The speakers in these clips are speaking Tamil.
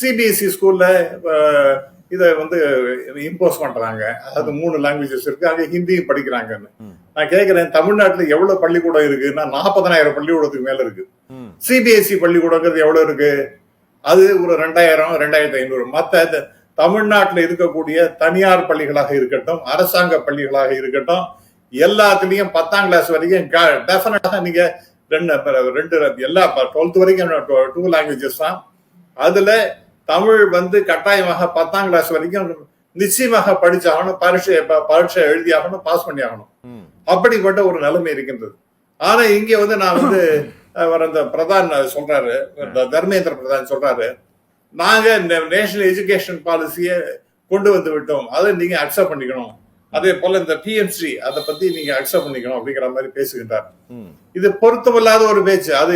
சிபிஎஸ்இ ஸ்கூல்ல இதை வந்து இம்போஸ் பண்றாங்க. அதாவது மூணு லாங்குவேஜஸ் இருக்கு. அங்க ஹிந்தியும் படிக்கிறாங்கன்னு. நான் கேக்குறேன் தமிழ்நாட்டுல எவ்வளவு பள்ளிக்கூடம் இருக்குன்னா நாற்பதனாயிரம் பள்ளிக்கூடத்துக்கு மேல இருக்கு. ம். சிபிஎஸ்இ பள்ளிக்கூடங்கிறது எவ்வளவு இருக்கு? அது ஒரு ரெண்டாயிரம் ரெண்டாயிரத்தி ஐநூறு. மத்த இந்த தமிழ்நாட்டுல இருக்கக்கூடிய தனியார் பள்ளிகளாக இருக்கட்டும் அரசாங்க பள்ளிகளாக இருக்கட்டும் எல்லாத்துலயும் பத்தாம் கிளாஸ் வரைக்கும் டெஃபினட்டாக நீங்க ரெண்டு ரெண்டு எல்லா டுவெல்த் வரைக்கும் டூ லாங்குவேஜஸ் தான். அதுல தமிழ் வந்து கட்டாயமாக பத்தாம் கிளாஸ் வரைக்கும் நிச்சயமாக படிச்சாகணும் பரீட்சை பரீட்சை எழுதியாகணும் பாஸ் பண்ணி ஆகணும். அப்படிப்பட்ட ஒரு நிலைமை இருக்கின்றது. ஆனா இங்க வந்து நான் வந்து அவர் அந்த பிரதான் சொல்றாரு தர்மேந்திர பிரதான் சொல்றாரு நாங்க இந்த நேஷனல் எஜுகேஷன் பாலிசியை கொண்டு வந்து விட்டோம். அதை நீங்க அக்செப்ட் பண்ணிக்கணும். அதே போல இந்த பிஎம்சி அதை பத்தி நீங்க அக்செப்ட் பண்ணிக்கணும் அப்படிங்கிற மாதிரி பேசுகின்றார். இது பொருத்தமில்லாத ஒரு பேச்சு. அது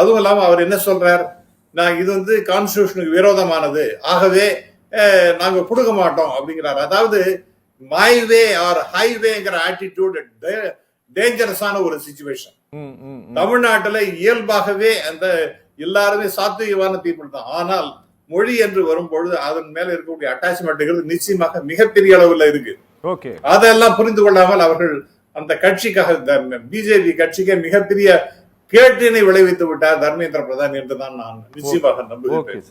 அதுவும் இல்லாம அவர் என்ன சொல்றார்? நான் இது வந்து கான்ஸ்டியூஷனுக்கு விரோதமானது. ஆகவே அஹ், நாங்க கொடுக்க மாட்டோம் அப்படிங்கிறார். அதாவது மை வே ஆர் ஹைவேங்கிற ஆட்டிடியூட் டேஞ்சரஸான ஒரு சுச்சுவேஷன். தமிழ்நாட்டுல இயல்பாகவே அந்த எல்லாருமே சாத்விகமான பீப்புள் தான். ஆனால் மொழி என்று வரும்பொழுது அதன் மேல இருக்கக்கூடிய அட்டாச்மெண்ட்டுகள் நிச்சயமாக மிகப்பெரிய அளவுல இருக்கு. ஓகே. அதெல்லாம் புரிந்து கொள்ளாமல் அவர்கள் அந்த கட்சிக்காக பிஜேபி கட்சிக்கு மிகப்பெரிய கேட்டினை விளைவித்து விட்டார் தர்மேந்திர பிரதான் என்றுதான் நான் நிச்சயமாக நம்புகிறேன்.